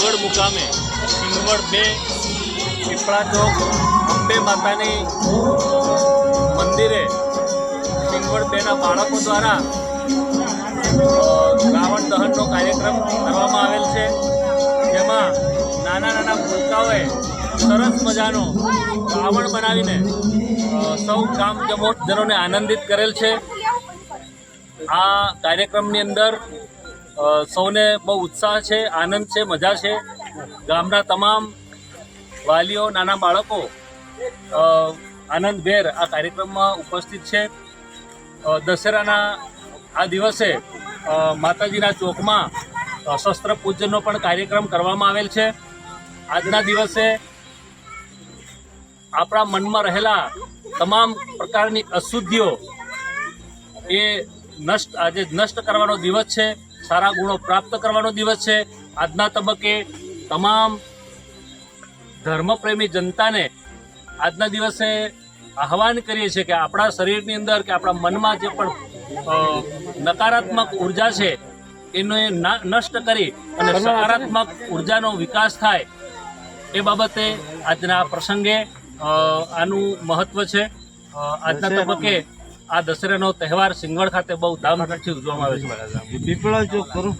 સિંગવડ મુકામે. સિંગવડ બે, પીપળા ચોક, અંબે માતાની મંદિરે સિંગવડ બેના બાળકો દ્વારા રાવણ દહનનો કાર્યક્રમ કરવામાં આવેલ છે. જેમાં નાના નાના ભૂલકાઓએ સરસ મજાનો રાવણ બનાવીને સૌ સૌ ગામજનોને આનંદિત કરેલ છે. આ કાર્યક્રમની અંદર સૌને બહુ ઉત્સાહ છે, આનંદ છે, મજા છે. ગામના તમામ વાલીઓ, નાના બાળકો આનંદભેર આ કાર્યક્રમમાં ઉપસ્થિત છે. દશેરાના આ દિવસે માતાજીના ચોકમાં શસ્ત્ર પૂજનનો પણ કાર્યક્રમ કરવામાં આવેલ છે. આજના દિવસે આપણા મનમાં રહેલા તમામ પ્રકારની અશુદ્ધિઓ એ નષ્ટ, આજે નષ્ટ કરવાનો દિવસ છે. સારા ગુણો પ્રાપ્ત કરવાનો દિવસ છે. આજના તબક્કે તમામ ધર્મપ્રેમી જનતાને આજના દિવસે આહવાન કરીએ છીએ કે આપણા શરીરની અંદર કે આપણા મનમાં જે પણ નકારાત્મક ઊર્જા છે એને ના- નષ્ટ કરી અને સકારાત્મક ઉર્જાનો વિકાસ થાય એ બાબતે આજના પ્રસંગે આનું મહત્વ છે. આજના તબક્કે આ દશેરાનો તહેવાર સિંગવડ ખાતે બહુ ધામધૂમથી ઉજવવામાં આવે છે. પીપળા ચોક કરું